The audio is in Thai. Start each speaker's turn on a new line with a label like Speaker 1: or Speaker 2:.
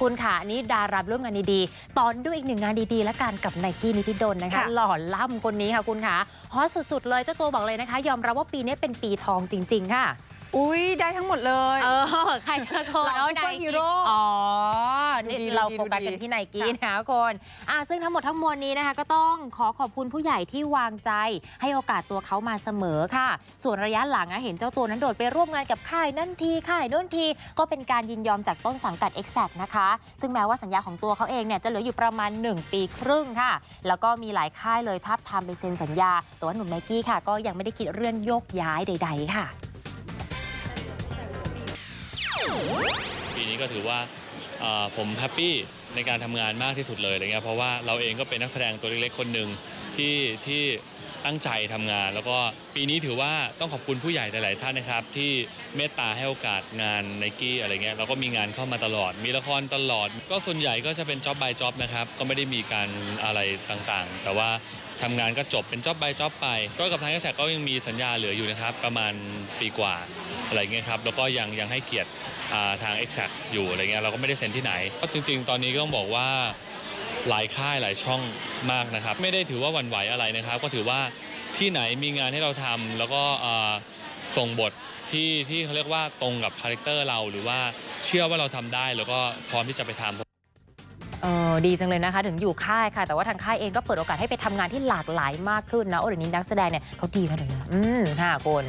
Speaker 1: คุณค่ะอันนี้ดาราร่วมงานดีๆตอนด้วยอีกหนึ่งงานดีๆ แล้วกันกับไนกี้นิติดลนะคะ
Speaker 2: ค่ะ
Speaker 1: หล่อล่ำคนนี้ค่ะคุณค่ะฮอตสุดๆเลยเจ้าตัวบอกเลยนะคะ ยอมรับว่าปีนี้เป็นปีทองจริง ๆ ค่ะ
Speaker 2: อุ้ยได้ทั้งหมดเลย
Speaker 1: เออใครจะโคน
Speaker 2: เรา
Speaker 1: เอา
Speaker 2: ซุป
Speaker 1: ไน
Speaker 2: เปอร์ฮี
Speaker 1: กี้
Speaker 2: โร่
Speaker 1: อ๋อ
Speaker 2: ดู
Speaker 1: นี่
Speaker 2: ดี
Speaker 1: เรา
Speaker 2: ดูดี
Speaker 1: โฟกัส
Speaker 2: ดูดี
Speaker 1: กันที่ไนกี้
Speaker 2: ค่ะ
Speaker 1: นะคะคนอะซึ่งทั้งหมดทั้งมวลนี้นะคะ ก็ต้องขอขอบคุณผู้ใหญ่ที่วางใจ ให้โอกาสตัวเขามาเสมอค่ะ ส่วนระยะหลังอะเห็นเจ้าตัวนั้นโดดไปร่วมงานกับค่ายนั่นทีค่ายโน่นที ก็เป็นการยินยอมจากต้นสังกัด Exact นะคะ ซึ่งแม้ว่าสัญญาของตัวเขาเองเนี่ยจะเหลืออยู่ประมาณ 1 ปีครึ่งค่ะ แล้วก็มีหลายค่ายเลยทับทามไปเซ็นสัญญาแต่ว่าหนุ่มไนกี้ค่ะ ก็ยังไม่ได้คิดเรื่องโยกย้ายใด ๆ ค่ะ
Speaker 3: ก็ถือว่าผมแฮปปี้ในการทำงานมากที่สุดเลยอะไรเงี้ยเพราะว่าเราเองก็เป็นนักแสดงตัวเล็กๆคนหนึ่งที่ที่ตั้งใจทำงาน แล้วก็ปีนี้ถือว่าต้องขอบคุณผู้ใหญ่หลายๆท่านนะครับ ที่เมตตาให้โอกาสงานไนกี้อะไรเงี้ยเราก็มีงานเข้ามาตลอด มีละครตลอด ก็ส่วนใหญ่ก็จะเป็นจ็อบบายจ็อบนะครับก็ไม่ได้มีการอะไรต่างๆ แต่ว่าทำงานก็จบเป็นจ็อบบายจ็อบไป ก็กับทางแกก็ยังมีสัญญาเหลืออยู่นะครับ ประมาณปีกว่า อะไรเงี้ยครับแล้วก็ยังยังให้เกียรติทาง Exact อยู่อะไรเงี้ยเราก็ไม่ได้เซ็นที่ไหนก็จริง ๆ ตอนนี้ก็ต้องบอกว่าหลายค่ายหลายช่องมากนะครับ ไม่ได้ถือว่าหวั่นไหวอะไรนะครับ ก็ถือว่าที่ไหนมีงานให้เราทำแล้วก็ส่งบทที่ที่เขาเรียกว่าตรงกับคาแรคเตอร์เรา หรือว่าเชื่อว่าเราทำได้แล้วก็พร้อมที่จะไปทำ
Speaker 1: เออดีจังเลยนะคะ ถึงอยู่ค่ายค่ะ แต่ว่าทางค่ายเองก็เปิดโอกาสให้ไปทำงานที่หลากหลายมากขึ้นนะโอ้เดี๋ยวนี้นักแสดงเนี่ยเขาดีนะเดี๋ยวนี้อืมค่ะคุณ